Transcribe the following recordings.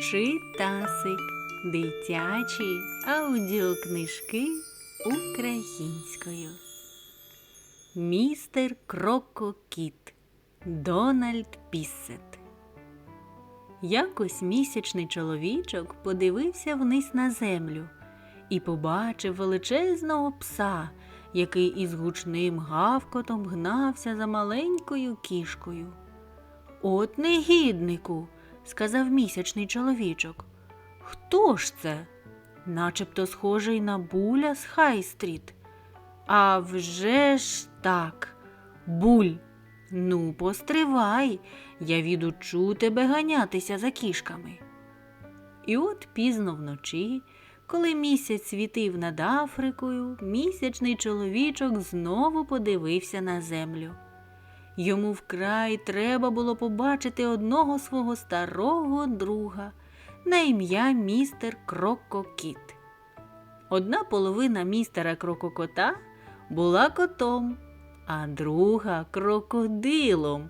Читасик. Дитячі аудіокнижки українською. Містер Крококіт Дональд Піссет. Якось місячний чоловічок подивився вниз на землю і побачив величезного пса, який із гучним гавкотом гнався за маленькою кішкою. От негіднику, сказав місячний чоловічок. Хто ж це? Начебто схожий на буля з Хай-стріт. А вже ж так, буль. Ну, постривай, я відучу тебе ганятися за кішками. І от пізно вночі, коли місяць світив над Африкою, місячний чоловічок знову подивився на землю. Йому вкрай треба було побачити одного свого старого друга на ім'я містер Крококіт. Одна половина містера Крококота була котом, а друга крокодилом.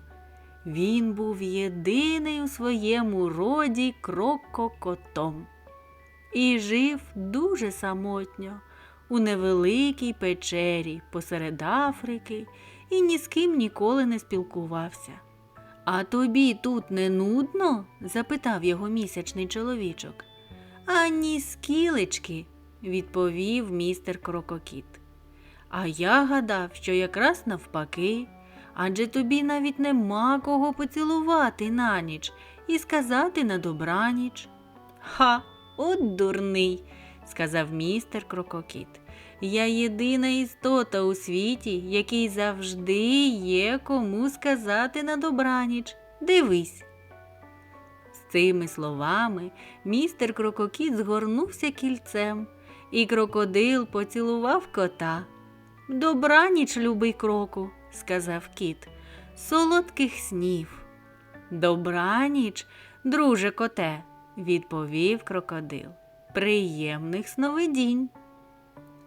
Він був єдиний у своєму роді крококотом і жив дуже самотньо у невеликій печері посеред Африки і ні з ким ніколи не спілкувався. А тобі тут не нудно? запитав його місячний чоловічок. Ані скілечки, відповів містер Крококіт. А я гадав, що якраз навпаки, адже тобі навіть нема кого поцілувати на ніч і сказати на добраніч. Ха, от дурний, сказав містер Крококіт. Я єдина істота у світі, якій завжди є кому сказати на добраніч. Дивись. З цими словами містер Крококіт згорнувся кільцем, і крокодил поцілував кота. Добраніч, любий кроку, сказав кіт, солодких снів. Добраніч, друже коте, відповів крокодил. Приємних сновидінь.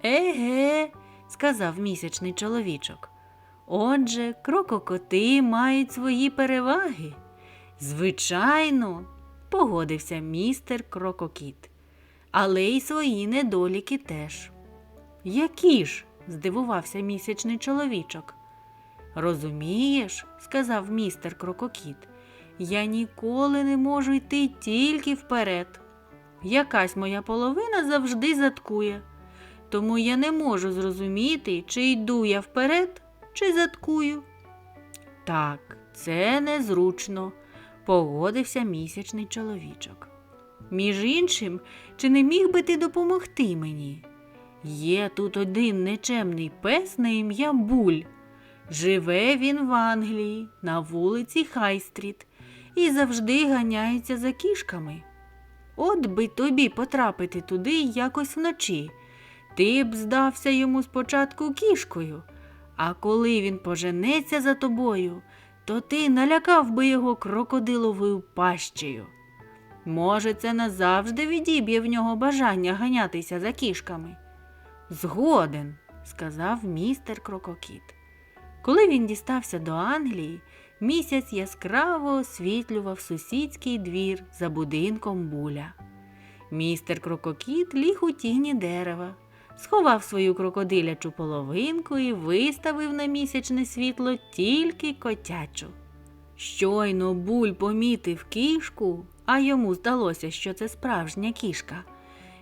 Еге, сказав місячний чоловічок. Отже, крококоти мають свої переваги. Звичайно, погодився містер Крококіт, але й свої недоліки теж. Які ж? здивувався місячний чоловічок. Розумієш, сказав містер Крококіт, я ніколи не можу йти тільки вперед. Якась моя половина завжди заткує тому я не можу зрозуміти, чи йду я вперед, чи заткую. Так, це незручно, погодився місячний чоловічок. Між іншим, чи не міг би ти допомогти мені? Є тут один нечемний пес на ім'я Буль. Живе він в Англії, на вулиці Хайстріт, і завжди ганяється за кішками. От би тобі потрапити туди якось вночі. Ти б здався йому спочатку кішкою, а коли він поженеться за тобою, то ти налякав би його крокодиловою пащею. Може, це назавжди відіб'є в нього бажання ганятися за кішками. Згоден, сказав містер Крококіт. Коли він дістався до Англії, місяць яскраво освітлював сусідський двір за будинком буля. Містер Крококіт ліг у тіні дерева сховав свою крокодилячу половинку і виставив на місячне світло тільки котячу. Щойно буль помітив кішку, а йому здалося, що це справжня кішка.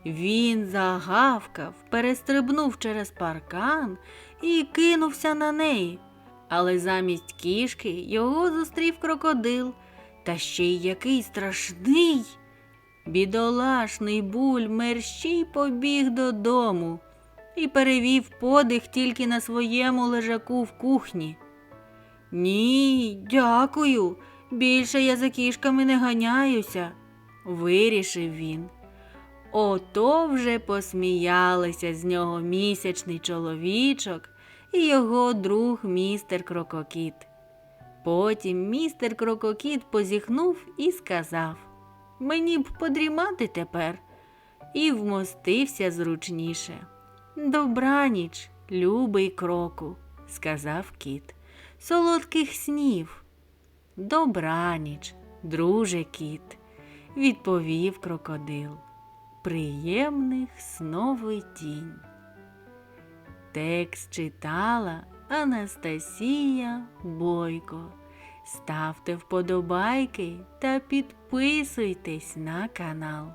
Він загавкав, перестрибнув через паркан і кинувся на неї. Але замість кішки його зустрів крокодил, та ще й який страшний. Бідолашний буль мерщій побіг додому і перевів подих тільки на своєму лежаку в кухні. Ні, дякую. Більше я за кішками не ганяюся, вирішив він. Ото вже посміялися з нього місячний чоловічок і його друг містер Крококіт. Потім містер Крококіт позіхнув і сказав Мені б подрімати тепер, і вмостився зручніше. Добраніч, любий кроку, сказав кіт. Солодких снів. Добраніч, друже кіт. відповів крокодил. Приємних сновидінь. Текст читала Анастасія Бойко. Ставте вподобайки та підписуйтесь на канал.